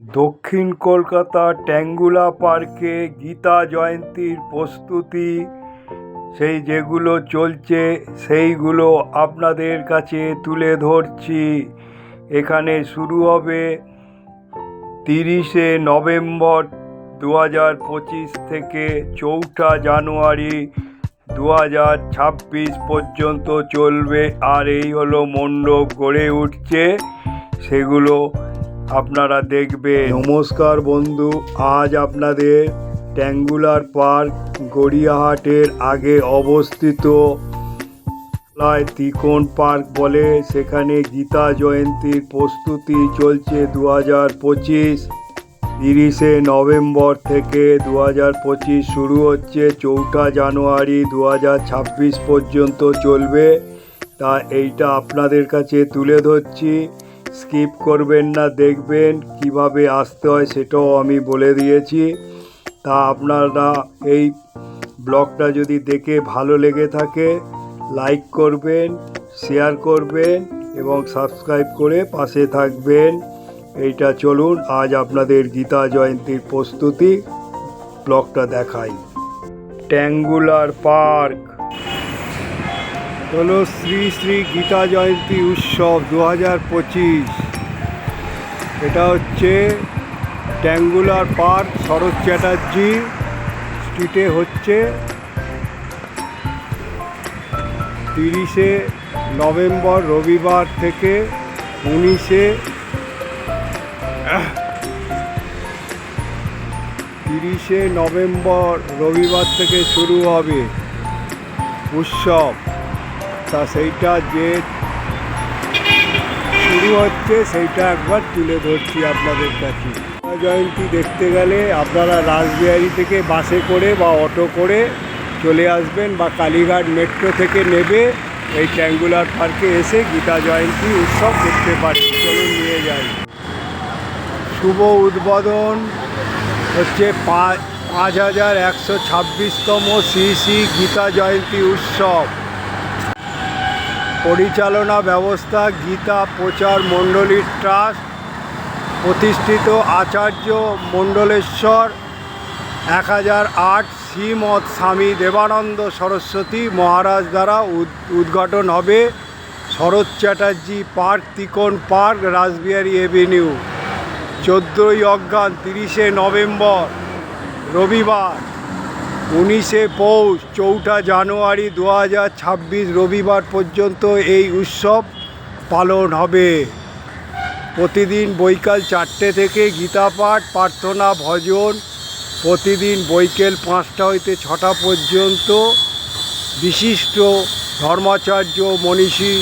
দক্ষিণ কলকাতা ট্যাঙ্গুলা পার্কে গীতা জয়ন্তীর প্রস্তুতি, সেই যেগুলো চলছে সেইগুলো আপনাদের কাছে তুলে ধরছি। এখানে শুরু হবে তিরিশে নভেম্বর দু হাজার পঁচিশ থেকে চৌঠা জানুয়ারি দু হাজার ছাব্বিশ পর্যন্ত চলবে। আর এই হলো মণ্ডপ গড়ে উঠছে। সেগুলো আপনারা দেখবেন। নমস্কার বন্ধু, আজ আপনাদের ট্যাঙ্গুলার পার্ক গড়িয়াহাটের আগে অবস্থিত তিকোন পার্ক বলে সেখানে গীতা জয়ন্তীর প্রস্তুতি চলছে দু হাজার পঁচিশ। তিরিশে নভেম্বর থেকে দু হাজার পঁচিশ শুরু হচ্ছে, চৌঠা জানুয়ারি দু হাজার ছাব্বিশ পর্যন্ত চলবে। তা এইটা আপনাদের কাছে তুলে ধরছি। স্কিপ করবেন না, দেখবেন কীভাবে আসতে হয় সেটাও আমি বলে দিয়েছি। তা আপনারা এই ব্লগটা যদি দেখে ভালো লেগে থাকে, লাইক করবেন, শেয়ার করবেন এবং সাবস্ক্রাইব করে পাশে থাকবেন। এইটা চলুন, আজ আপনাদের গীতা জয়ন্তীর প্রস্তুতি ব্লগটা দেখাই। Triangular Park. হলো শ্রী শ্রী গীতা জয়ন্তী উৎসব দু হাজার পঁচিশ। এটা হচ্ছে ট্যাঙ্গুলার পার্ক, শরৎ চ্যাটার্জি স্ট্রিটে হচ্ছে তিরিশে নভেম্বর রবিবার থেকে উনিশে তিরিশে নভেম্বর রবিবার থেকে শুরু হবে উৎসব। তা সেইটা যে শুরু হচ্ছে, সেইটা একবার তুলে ধরছি আপনাদের কাছে। জয়ন্তী দেখতে গেলে আপনারা রাসবিহারি থেকে বাসে করে বা অটো করে চলে আসবেন বা কালীঘাট মেট্রো থেকে নেবে, এই ট্যাঙ্গুলার পার্কে এসে গীতা জয়ন্তী উৎসব দেখতে পারেন। চলুন নিয়ে যাই। শুভ উদ্বোধন হচ্ছে পাঁচ পাঁচ হাজার একশো ছাব্বিশতম শ্রী শ্রী গীতা জয়ন্তী উৎসব। পরিচালনা ব্যবস্থা গীতা প্রচার মণ্ডলীর ট্রাস্ট, প্রতিষ্ঠিত আচার্য মণ্ডলেশ্বর, এক হাজার আট শ্রীমৎ স্বামী দেবানন্দ সরস্বতী মহারাজ দ্বারা উদ- উদ্ঘাটন হবে Sarat Chatterjee Park, তিকোন Park, Rashbehari Avenue. চোদ্দোই অজ্ঞান তিরিশে নভেম্বর, রবিবার। উনিশে পৌষ, চৌঠা জানুয়ারি দু হাজার ছাব্বিশ রবিবার পর্যন্ত এই উৎসব পালন হবে। প্রতিদিন বৈকাল চারটে থেকে গীতা পাঠ, প্রার্থনা, ভজন, প্রতিদিন বৈকাল পাঁচটা হইতে ছটা পর্যন্ত বিশিষ্ট ধর্মাচার্য, মনীষী,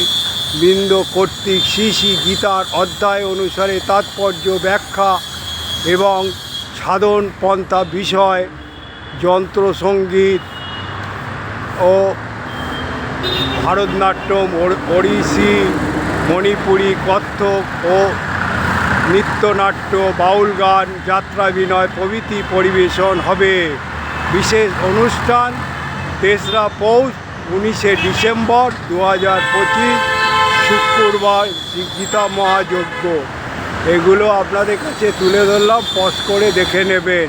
বৃন্দ, কর্তৃক শ্রী গীতার অধ্যায় অনুসারে তাৎপর্য, ব্যাখ্যা এবং সাধন, পন্থা বিষয় যন্ত্রসঙ্গীত ও ভারতনাট্যম ওড়িশি, মণিপুরী কত্থক ও নৃত্যনাট্য, বাউল গান, যাত্রা বিনয় প্রভৃতি পরিবেশন হবে। বিশেষ অনুষ্ঠান তেসরা পৌষ, উনিশে ডিসেম্বর দু হাজার পঁচিশ, শুক্রবার গীতা মহাযজ্ঞ। এগুলো আপনাদের কাছে তুলে ধরলাম, পজ করে দেখে নেবেন।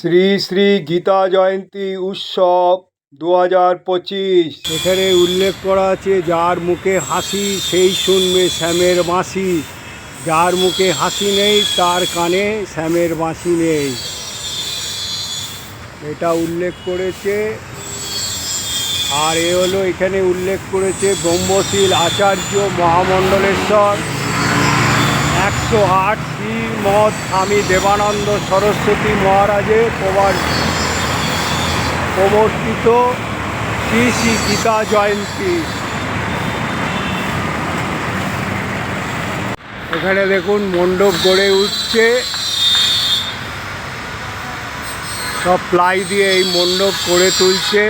শ্রী শ্রী গীতা জয়ন্তী উৎসব দু হাজার পঁচিশ। এখানে উল্লেখ করা আছে, যার মুখে হাসি, সেই শুনবে শ্যামের বাঁশি। যার মুখে হাসি নেই, তার কানে শ্যামের বাঁশি নেই। এটা উল্লেখ করেছে, আর এ হলো এখানে উল্লেখ করেছে ব্রহ্মশীল আচার্য মহামণ্ডলেশ্বর। একশো আট শ্রীমৎ স্বামী দেবানন্দ সরস্বতী মহারাজের প্রবার প্রবর্তিত শ্রী শ্রী গীতা জয়ন্তী। এখানে দেখুন মণ্ডপ গড়ে উঠছে। সব প্লাই দিয়ে এই মণ্ডপ করে তুলছে।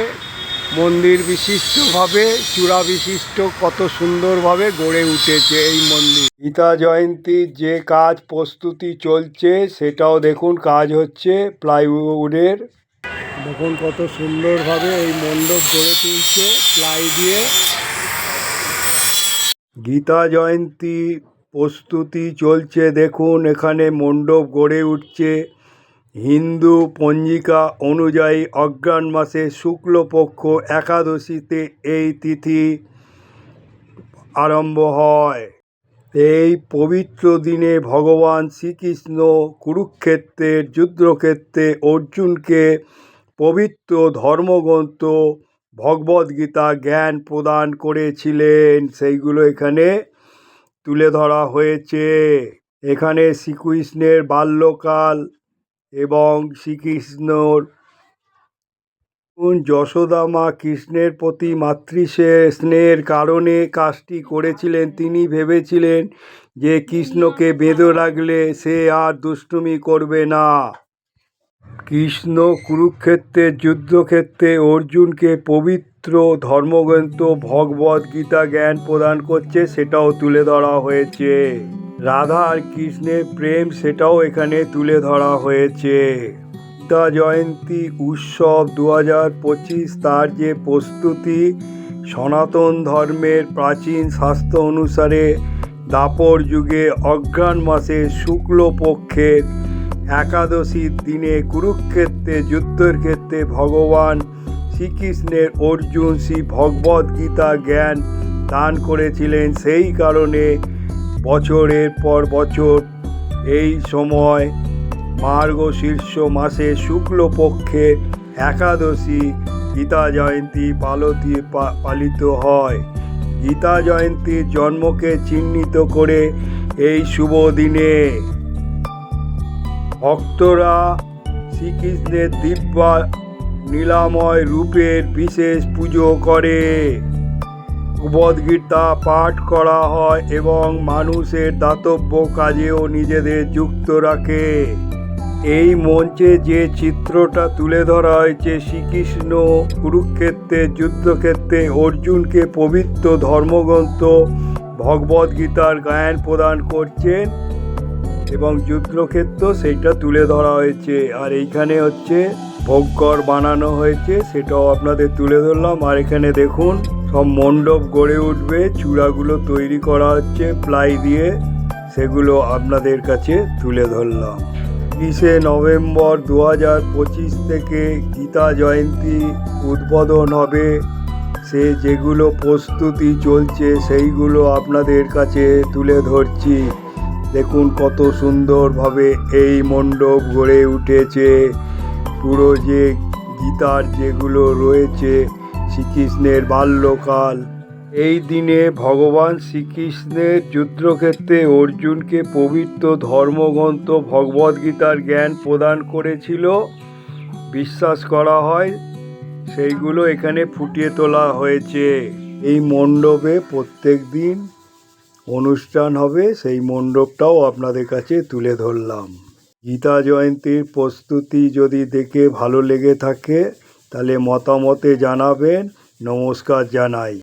মন্দির বিশিষ্টভাবে, চূড়া বিশিষ্ট, কত সুন্দরভাবে গড়ে উঠেছে এই মন্দির। গীতা জয়ন্তীর যে কাজ প্রস্তুতি চলছে, সেটাও দেখুন, কাজ হচ্ছে প্লাইউডের। দেখুন কত সুন্দরভাবে এই মণ্ডপ গড়ে তুলছে প্লাই দিয়ে। গীতা জয়ন্তী প্রস্তুতি চলছে, দেখুন, এখানে মণ্ডপ গড়ে উঠছে। হিন্দু পঞ্জিকা অনুযায়ী অঘ্রাণ মাসে শুক্লপক্ষ একাদশীতে এই তিথি আরম্ভ হয়। এই পবিত্র দিনে ভগবান শ্রীকৃষ্ণ কুরুক্ষেত্রের যুদ্ধক্ষেত্রে অর্জুনকে পবিত্র ধর্মগ্রন্থ ভগবদ্গীতা জ্ঞান প্রদান করেছিলেন। সেইগুলো এখানে তুলে ধরা হয়েছে। এখানে শ্রীকৃষ্ণের বাল্যকাল এবং শ্রীকৃষ্ণর যশোদা মা কৃষ্ণের প্রতি মাতৃ স্নেহের কারণে কাজটি করেছিলেন, তিনি ভেবেছিলেন যে কৃষ্ণকে বেঁধে রাখলে সে আর দুষ্টুমি করবে না। কৃষ্ণ কুরুক্ষেত্রের যুদ্ধক্ষেত্রে অর্জুনকে পবিত্র ধর্মগ্রন্থ ভগবদ গীতা জ্ঞান প্রদান করছে, সেটাও তুলে ধরা হয়েছে। রাধা আর কৃষ্ণের প্রেম, সেটাও এখানে তুলে ধরা হয়েছে। গীতা জয়ন্তী উৎসব দু হাজার পঁচিশ, তার যে প্রস্তুতি, সনাতন ধর্মের প্রাচীন শাস্ত্র অনুসারে দাপর যুগে অঘ্রাণ মাসে শুক্লপক্ষের একাদশীর দিনে কুরুক্ষেত্রে, যুদ্ধের ক্ষেত্রে ভগবান শ্রীকৃষ্ণের অর্জুন শ্রী ভগবদ গীতা জ্ঞান দান করেছিলেন। সেই কারণে বছরের পর বছর এই সময় মার্গ শীর্ষ মাসে শুক্লপক্ষে একাদশী গীতা জয়ন্তী পালতি পালিত হয়। গীতা জয়ন্তীর জন্মকে চিহ্নিত করে এই শুভ দিনে ভক্তরা শ্রীকৃষ্ণের দিব্যা নীলাময় রূপের বিশেষ পুজো করে। ভগবদ্গীতা পাঠ করা হয় এবং মানুষের দাতব্য কাজেও নিজেদের যুক্ত রাখে। এই মঞ্চে যে চিত্রটা তুলে ধরা হয়েছে, শ্রীকৃষ্ণ কুরুক্ষেত্রে, যুদ্ধক্ষেত্রে অর্জুনকে পবিত্র ধর্মগ্রন্থ ভগবদ্গীতার গায়ন প্রদান করছেন। এবং যুদ্ধক্ষেত্র সেইটা তুলে ধরা হয়েছে। আর এইখানে হচ্ছে ভোগকর বানানো হয়েছে, সেটাও আপনাদের তুলে ধরলাম। আর এখানে দেখুন, সব মণ্ডপ গড়ে উঠবে, চূড়াগুলো তৈরি করা হচ্ছে প্লাই দিয়ে, সেগুলো আপনাদের কাছে তুলে ধরলাম। তিরিশে নভেম্বর দু হাজার পঁচিশ থেকে গীতা জয়ন্তী উদ্বোধন হবে। সে যেগুলো প্রস্তুতি চলছে, সেইগুলো আপনাদের কাছে তুলে ধরছি। দেখুন কত সুন্দরভাবে এই মণ্ডপ গড়ে উঠেছে। পুরো যে গীতার যেগুলো রয়েছে, শ্রীকৃষ্ণের বাল্যকাল। এই দিনে ভগবান শ্রীকৃষ্ণের যুদ্ধক্ষেত্রে অর্জুনকে পবিত্র ধর্মগ্রন্থ ভগবদ্গীতার জ্ঞান প্রদান করেছিল। বিশ্বাস করা হয়, সেইগুলো এখানে ফুটিয়ে তোলা হয়েছে। এই মণ্ডপে প্রত্যেক দিন অনুষ্ঠান হবে, সেই মণ্ডপটাও আপনাদের কাছে তুলে ধরলাম। গীতা জয়ন্তীর প্রস্তুতি যদি দেখে ভালো লেগে থাকে, তাহলে মতামতে জানাবেন, নমস্কার জানাই।